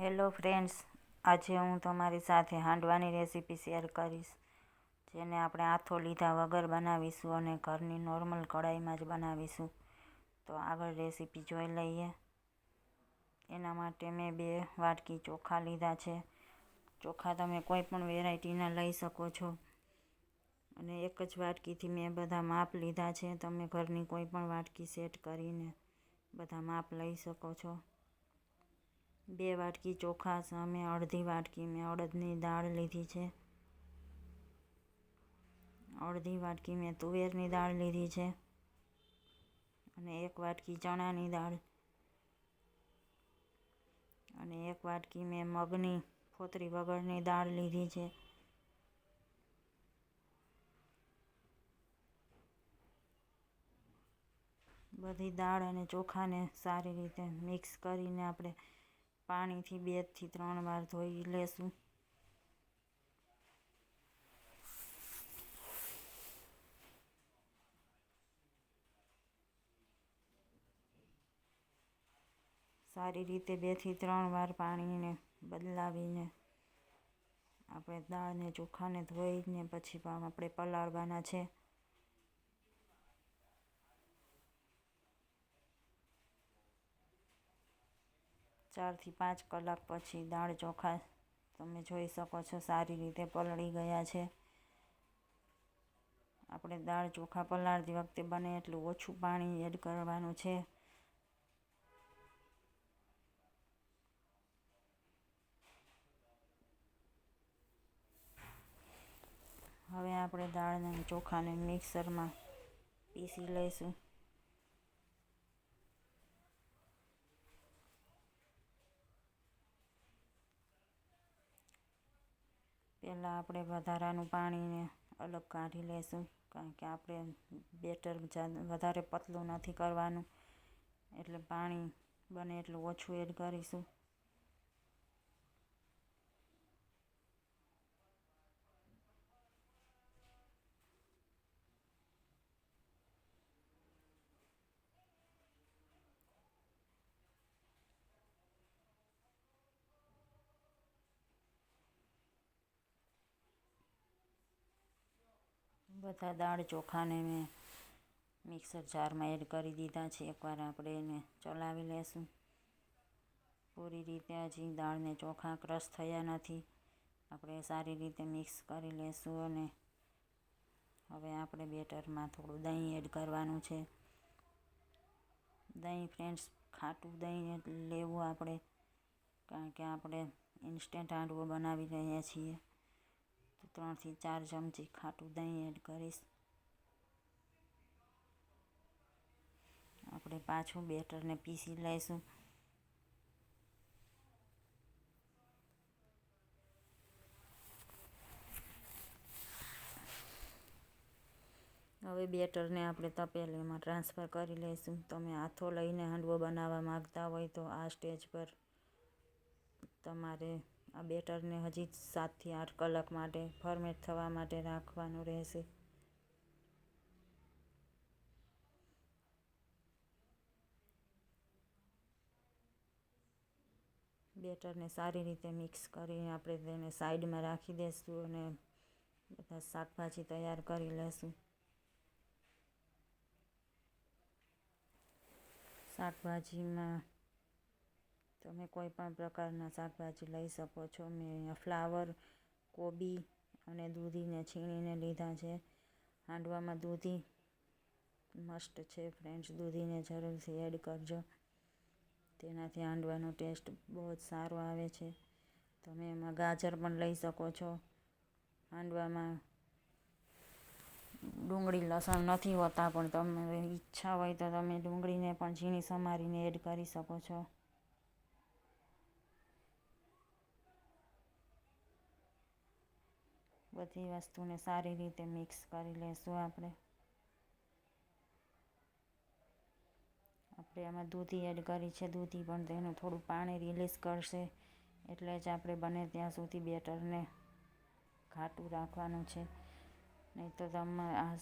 Hello friends, આજે હું તમારી સાથે હાંડવાની રેસીપી શેર કરીશ, જેને આપણે આથો લીધા વગર બનાવીશું અને ઘરની નોર્મલ કઢાઈમાં જ બનાવીશું. તો આગળ રેસીપી જોઈ લઈએ. એના માટે મેં બે વાટકી ચોખા લીધા છે. ચોખા તમે કોઈ પણ વેરાયટીના લઈ શકો છો. અને એક જ વાટકીથી મેં બધા માપ લીધા છે. તમે ઘરની કોઈ પણ વાટકી સેટ કરીને બધા માપ લઈ શકો છો. બે વાટકી ચોખા સામે અડધી વાટકી મેં અડદની દાળ લીધી છે. અડધી વાટકી મેં તુવેરની દાળ લીધી છે અને એક વાટકી ચણાની દાળ. અને એક વાટકી મેં મગની ફોતરી વગરની દાળ લીધી છે. બધી દાળ અને ચોખાને સારી રીતે મિક્સ કરીને આપણે પાણીથી બેથી ત્રણ વાર ધોઈ લેશું. સારી રીતે બેથી ત્રણ વાર પાણીને બદલાવીને આપણે દાળને ચોખાને ધોઈને પછી આપણે પલાળવાના છે. ચારથી પાંચ કલાક પછી દાળ ચોખા તમે જોઈ શકો છો સારી રીતે પલળી ગયા છે. આપણે દાળ ચોખા પલાળતી વખતે બને એટલું ઓછું પાણી એડ કરવાનું છે. હવે આપણે દાળને ચોખાને મિક્સરમાં પીસી લઈશું. પહેલાં આપણે વધારાનું પાણીને અલગ કાઢી લઈશું કારણ કે આપણે બેટર વધારે પતલું નથી કરવાનું. એટલે પાણી બને એટલું ઓછું એડ કરીશું. બધા દાળ ચોખાને મેં મિક્સર જારમાં એડ કરી દીધા છે. એકવાર આપણે એને ચલાવી લેશું. પૂરી રીતે હજી દાળને ચોખા ક્રશ થયા નથી. આપણે સારી રીતે મિક્સ કરી લેશું અને હવે આપણે બેટરમાં થોડું દહીં એડ કરવાનું છે. દહીં ફ્રેન્ડ્સ, ખાટું દહીં લેવું આપણે, કારણ કે આપણે ઇન્સ્ટન્ટ હાંડવો બનાવી રહ્યા છીએ. ત્રણથી ચાર ચમચી ખાટું દહીં એડ કરીશ. આપણે પાછું બેટરને પીસી લઈશું. હવે બેટરને આપણે તપેલીમાં ટ્રાન્સફર કરી લઈશું. તમે હાથો લઈને હાંડવો બનાવવા માગતા હોય તો આ સ્ટેજ પર તમારે આ બેટરને હજી સાતથી આઠ કલાક માટે ફર્મેટ થવા માટે રાખવાનું રહેશે. બેટરને સારી રીતે મિક્સ કરીને આપણે તેને સાઈડમાં રાખી દઈશું અને બધા શાકભાજી તૈયાર કરી લઈશું શાકભાજીમાં તમે કોઈ પણ પ્રકારના શાકભાજી લઈ શકો છો. મેં અહીંયા ફ્લાવર, કોબી અને દૂધીને છીણીને લીધા છે. હાંડવામાં દૂધી મસ્ટ છે ફ્રેન્ડ્સ, દૂધીને જરૂરથી એડ કરજો. તેનાથી હાંડવાનો ટેસ્ટ બહુ જ સારો આવે છે. તમે એમાં ગાજર પણ લઈ શકો છો. હાંડવામાં ડુંગળી લસણ નથી હોતા, પણ તમે ઈચ્છા હોય તો તમે ડુંગળીને પણ ઝીણી સમારીને એડ કરી શકો છો. બધી વસ્તુને સારી રીતે મિક્સ કરી લઈશું આપણે. આપણે આમાં દૂધી એડ કરી છે. દૂધી પણ તેનું થોડું પાણી રિલીઝ કરશે. એટલે જ આપણે બને ત્યાં સુધી બેટરને ઘાટું રાખવાનું છે. નહીં તો તમે આ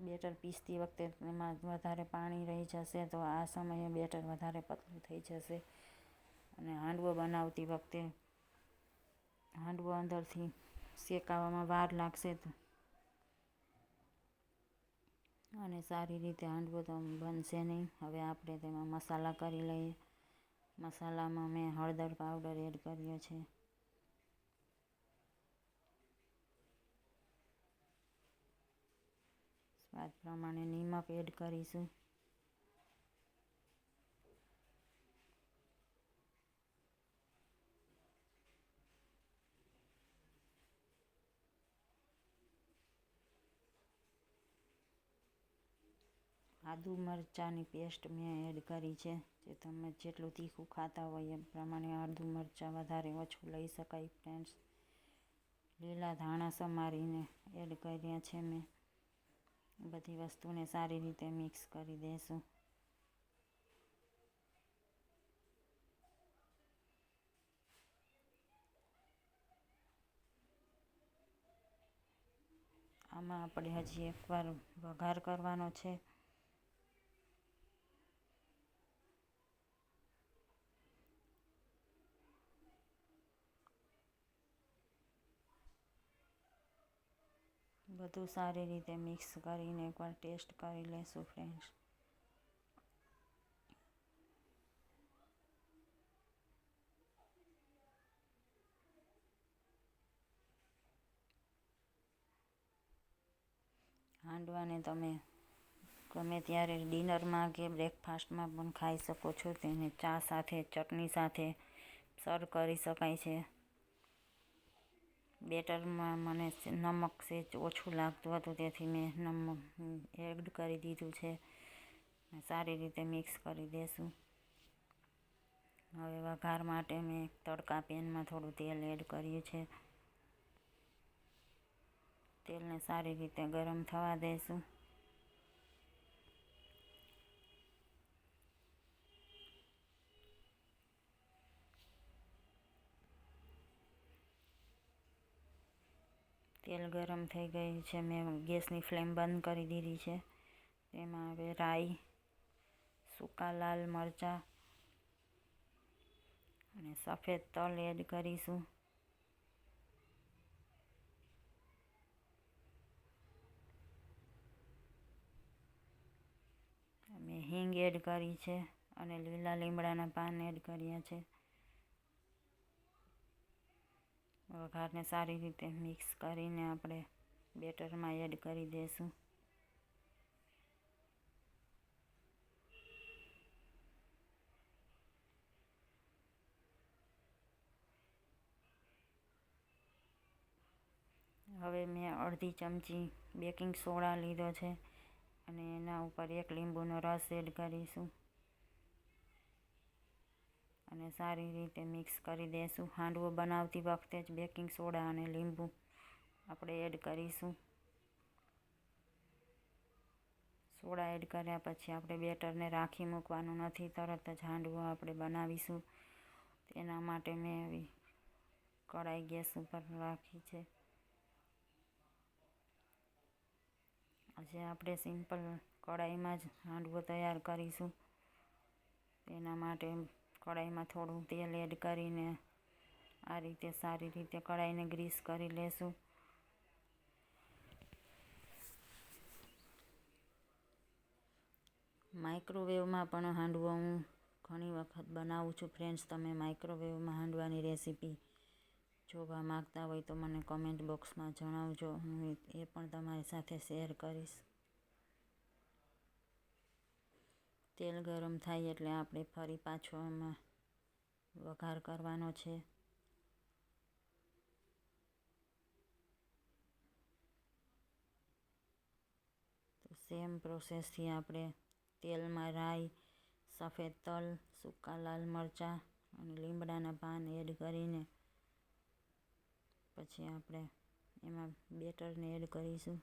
બેટર પીસતી વખતે એમાં વધારે પાણી રહી જશે તો આ સમયે બેટર વધારે પતલું થઈ જશે. અને હાંડવો બનાવતી વખતે હાંડવો અંદરથી શેકાવામાં વાર લાગશે તો. અને સારી રીતે હાંડવો તો બનશે નહીં. હવે આપણે તેમાં મસાલા કરી લઈએ. મસાલામાં મેં હળદર પાવડર એડ કર્યો છે. સ્વાદ પ્રમાણે નિમક એડ કરીશું. આદુ મરચાંની પેસ્ટ મેં એડ કરી છે, જે તમે જેટલું તીખું ખાતા હોય એ પ્રમાણે આદુ મરચાં વધારે ઓછું લઈ શકાય ફ્રેન્ડ્સ લીલા ધાણા સમારીને એડ કર્યા છે મેં. બધી વસ્તુને સારી રીતે મિક્સ કરી દઈશું આમાં આપણે હજી એકવાર વઘાર કરવાનો છે. બધું સારી રીતે મિક્સ કરીને એકવાર ટેસ્ટ કરી લેશું ફ્રેન્ડ્સ હાંડવાને તમે ગમે ત્યારે ડિનરમાં કે બ્રેકફાસ્ટમાં પણ ખાઈ શકો છો. તેને ચા સાથે, ચટણી સાથે સર્વ કરી શકાય છે. બેટરમાં મને નમક સેજ ઓછું લાગતું હતું, તેથી મેં નમક એડ કરી દીધું છે. સારી રીતે મિક્સ કરી દેશું. હવે વઘાર માટે મેં તડકા પેનમાં થોડું તેલ એડ કર્યું છે. તેલને સારી રીતે ગરમ થવા દઈશું તેલ ગરમ થઈ ગયું છે. મેં ગેસની ફ્લેમ બંધ કરી દીધી છે. તેમાં હવે રાઈ, સૂકા લાલ મરચાં અને સફેદ તલ એડ કરીશું. મેં હિંગ એડ કરી છે અને લીલા લીમડાના પાન એડ કર્યા છે. વઘારને સારી રીતે મિક્સ કરીને આપણે બેટરમાં એડ કરી દઈશું હવે મેં અડધી ચમચી બેકિંગ સોડા લીધો છે અને એના ઉપર એક લીંબુનો રસ એડ કરીશું. અને સારી રીતે મિક્સ કરી દઈશું હાંડવો બનાવતી વખતે જ બેકિંગ સોડા અને લીંબુ આપણે એડ કરીશું. સોડા એડ કર્યા પછી આપણે બેટરને રાખી મૂકવાનું નથી, તરત જ હાંડવો આપણે બનાવીશું. તેના માટે મેં આવી કડાઈ ગેસ ઉપર રાખી છે. આજે આપણે સિમ્પલ કડાઈમાં જ હાંડવો તૈયાર કરીશું. તેના માટે કઢાઈમાં થોડું તેલ એડ કરીને આ રીતે સારી રીતે કઢાઈને ગ્રીસ કરી લેશું. માઇક્રોવેવમાં પણ હાંડવો હું ઘણી વખત બનાવું છું. ફ્રેન્ડ્સ તમે માઇક્રોવેવમાં હાંડવાની રેસીપી જોવા માગતા હોય તો મને કમેન્ટ બોક્સમાં જણાવજો. હું એ પણ તમારી સાથે શેર કરીશ. તેલ ગરમ થાય એટલે આપણે ફરી પાછો એમાં વઘાર કરવાનો છે. તો સેમ પ્રોસેસથી આપણે તેલમાં રાઈ, સફેદ તલ, સૂકા લાલ મરચાં અને લીમડાના પાન એડ કરીને પછી આપણે એમાં બેટરને એડ કરીશું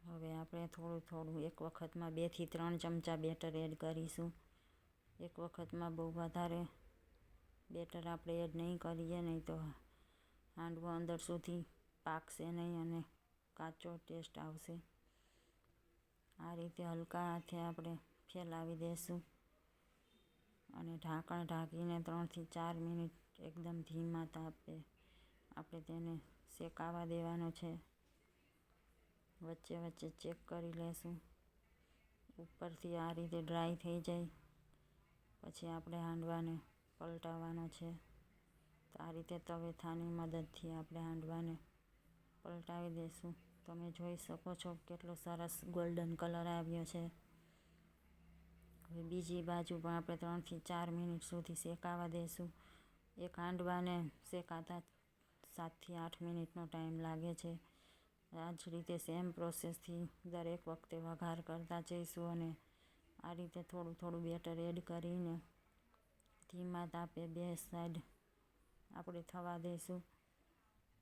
હવે આપણે થોડું થોડું, એક વખતમાં બેથી ત્રણ ચમચા બેટર એડ કરીશું. એક વખતમાં બહુ વધારે બેટર આપણે એડ નહીં કરીએ, નહીં તો હાંડવો અંદર સુધી પાકશે નહીં અને કાચો ટેસ્ટ આવશે. આ રીતે હલકા હાથે આપણે ફેલાવી દઈશું અને ઢાંકણ ઢાંકીને ત્રણથી ચાર મિનિટ એકદમ ધીમા તાપે આપણે તેને શેકાવા દેવાનો છે. વચ્ચે વચ્ચે ચેક કરી લેશું. ઉપરથી આ રીતે ડ્રાય થઈ જાય. પછી આપણે હાંડવાને પલટાવવાનો છે. તો આ રીતે તવેથાની મદદથી આપણે હાંડવાને પલટાવી દઈશું તમે જોઈ શકો છો કેટલો સરસ ગોલ્ડન કલર આવ્યો છે. હવે બીજી બાજુ પણ આપણે ત્રણથી ચાર મિનિટ સુધી શેકાવા દઈશું એક હાંડવાને શેકાતા સાતથી આઠ મિનિટનો ટાઈમ લાગે છે. આ જ રીતે સેમ પ્રોસેસથી દરેક વખતે વઘાર કરતા જઈશું અને આ રીતે થોડું થોડું બેટર એડ કરીને ધીમા તાપે બે સાઈડ આપણે થવા દઈશું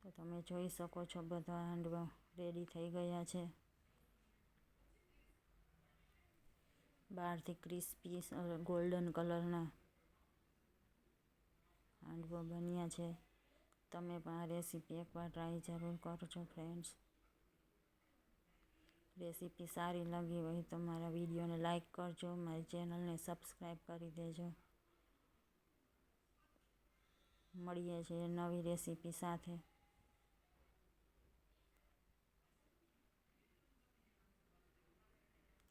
તો તમે જોઈ શકો છો બધા હાંડવા રેડી થઈ ગયા છે. બહારથી ક્રિસ્પી ગોલ્ડન કલરના હાંડવો બન્યા છે. તમે પણ આ રેસીપી એકવાર ટ્રાય જરૂર કરજો ફ્રેન્ડ્સ રેસીપી સારી લાગી હોય તો મારા વિડીયોને લાઈક કરજો, મારી ચેનલને સબસ્ક્રાઈબ કરી દેજો. મળીએ છીએ નવી રેસીપી સાથે.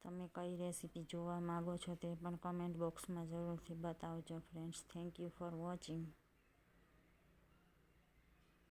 તમે કઈ રેસીપી જોવા માગો છો તે પણ કમેન્ટ બોક્સમાં જરૂરથી બતાવજો friends thank you for watching